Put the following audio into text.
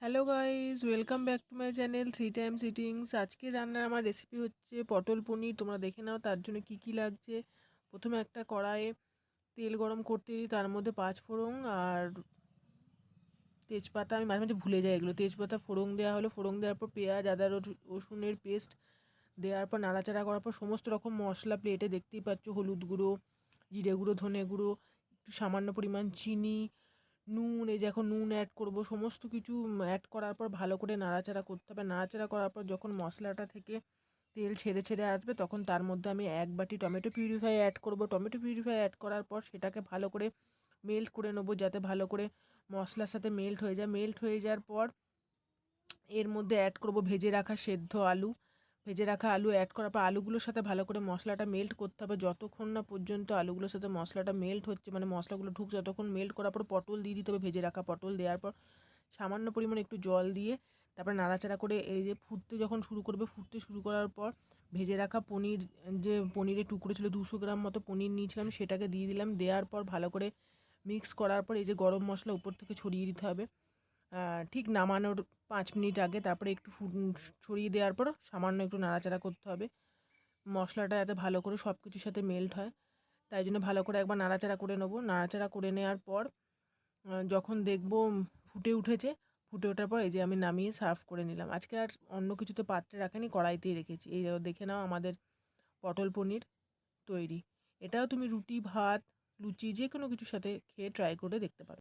Hello guys welcome back to my channel three time sittings. আজকে রান্নার আমার recipe হচ্ছে পটল পনির। তোমরা দেখে নাও তার জন্য কি কি লাগছে। প্রথমে একটা কড়াইয়ে তেল গরম করতে দিই, তার মধ্যে পাঁচ ফোড়ন আর তেজপাতা। আমি মাঝে মাঝে ভুলে যাই এগুলো। তেজপাতা ফোড়ন দেওয়া হলো। ফোড়ন দেওয়ার পর পেঁয়াজ, আদা, রসু- রসুনের পেস্ট দেওয়ার পর নাড়াচাড়া করার পর সমস্ত রকম মশলা প্লেটে দেখতেই পাচ্ছ, হলুদ গুঁড়ো, জিরে গুঁড়ো, ধনে গুঁড়ো, একটু সামান্য পরিমাণ চিনি নুন, এই যে এখন নুন অ্যাড করব, সমস্ত কিছু অ্যাড করার পর ভালো করে নাড়াচাড়া করতে হবে। নাড়াচাড়া করার পর যখন মশলাটা থেকে তেল ছেড়ে ছেড়ে আসবে, তখন তার মধ্যে আমি এক বাটি টমেটো পিউরিফাই অ্যাড করব। টমেটো পিউরিফাই অ্যাড করার পর সেটাকে ভালো করে মেল্ট করে নেব, যাতে ভালো করে মশলার সাথে মেল্ট হয়ে যায়। মেল্ট হয়ে যাওয়ার পর এর মধ্যে অ্যাড করব ভেজে রাখা সেদ্ধ আলু। ভেজে রাখা আলু অ্যাড করার পর আলুগুলোর সাথে ভালো করে মশলাটা মেল্ট করতে হবে। যতক্ষণ না পর্যন্ত আলুগুলোর সাথে মশলাটা মেল্ট হচ্ছে মানে মশলাগুলো ঢুকছে, ততক্ষণ মেল্ট করার পর পটল দিয়ে দিতে হবে ভেজে রাখা পটল। দেওয়ার পর সামান্য পরিমাণে একটু জল দিয়ে তারপরে নাড়াচাড়া করে এই যে ফুটতে যখন শুরু করবে, ফুটতে শুরু করার পর ভেজে রাখা পনির, যে পনিরের টুকরো ছিল দুশো গ্রাম মতো পনির নিয়েছিলাম, সেটাকে দিয়ে দিলাম। দেওয়ার পর ভালো করে মিক্স করার পর এই যে গরম মশলা উপর থেকে ছড়িয়ে দিতে হবে। ঠিক নামানোর পাঁচ মিনিট আগে তারপরে একটু ছড়িয়ে দেওয়ার পর সামান্য একটু নাড়াচাড়া করতে হবে। মশলাটা যাতে ভালো করে সব কিছুর সাথে মেল্ট হয়। তাই জন্য ভালো করে একবার নাড়াচাড়া করে নেব। নাড়াচাড়া করে নেওয়ার পর যখন দেখব ফুটে উঠেছে, ফুটে ওঠার পর এই যে আমি নামিয়ে সার্ভ করে নিলাম। আজকে আর অন্য কিছুতে পাত্রে রাখেনি, কড়াইতেই রেখেছি। এই দেখে নাও আমাদের পটল পনির তৈরি। এটাও তুমি রুটি, ভাত, লুচি যে কোনো কিছুর সাথে খেয়ে ট্রাই করে দেখতে পারো।